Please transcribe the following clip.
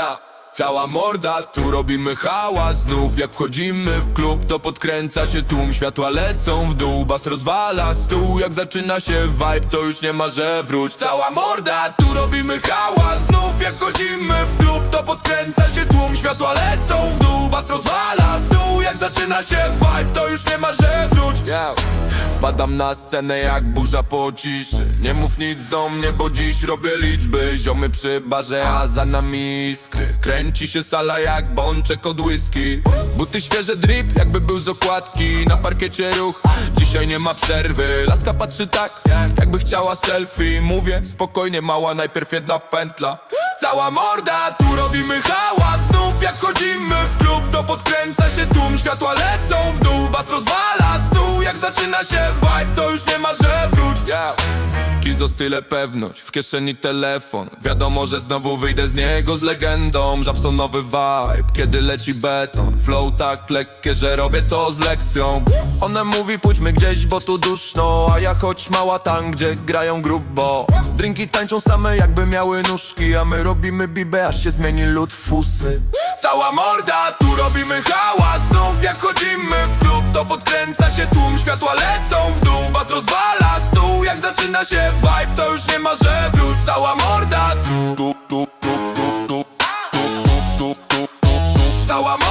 Ja, cała morda, tu robimy hałas. Znów jak wchodzimy w klub, to podkręca się tłum. Światła lecą w dół, bas rozwala. Stół Jak zaczyna się vibe, to już nie ma, że wróć. Cała morda, tu robimy hałas. Znów jak wchodzimy w klub, to podkręca się tłum. Światła lecą w dół, bas rozwala. Stół Jak zaczyna się vibe, to już nie ma, że wróć Wpadam na scenę jak burza po ciszy. Nie mów nic do mnie, bo dziś robię liczby. Ziomy przy barze, a za nami iskry. Kręci się sala jak bączek od whisky. Buty świeże drip, jakby był z okładki. Na parkiecie ruch, dzisiaj nie ma przerwy. Laska patrzy tak, jakby chciała selfie. Mówię, spokojnie mała, najpierw jedna pętla. Cała morda, tu robimy hałas. Znów jak chodzimy w klub, to podkręca się tłum. Światła lecą w dół, Zaczyna się vibe, to już nie ma, że wróć. Kizo style pewność, w kieszeni telefon. Wiadomo, że znowu wyjdę z niego z legendą. Żabsonowy vibe, kiedy leci beton. Flow tak lekkie, że robię to z lekcją. Ona mówi pójdźmy gdzieś, bo tu duszno. A ja choć mała tam, gdzie grają grubo. Drinki tańczą same jakby miały nóżki. A my robimy bibę, aż się zmieni lód w fusy. Cała morda, tu robimy hałas Światła lecą w dół, bas rozwala stół Jak zaczyna się vibe, to już nie ma że wróć Cała morda. Cała morda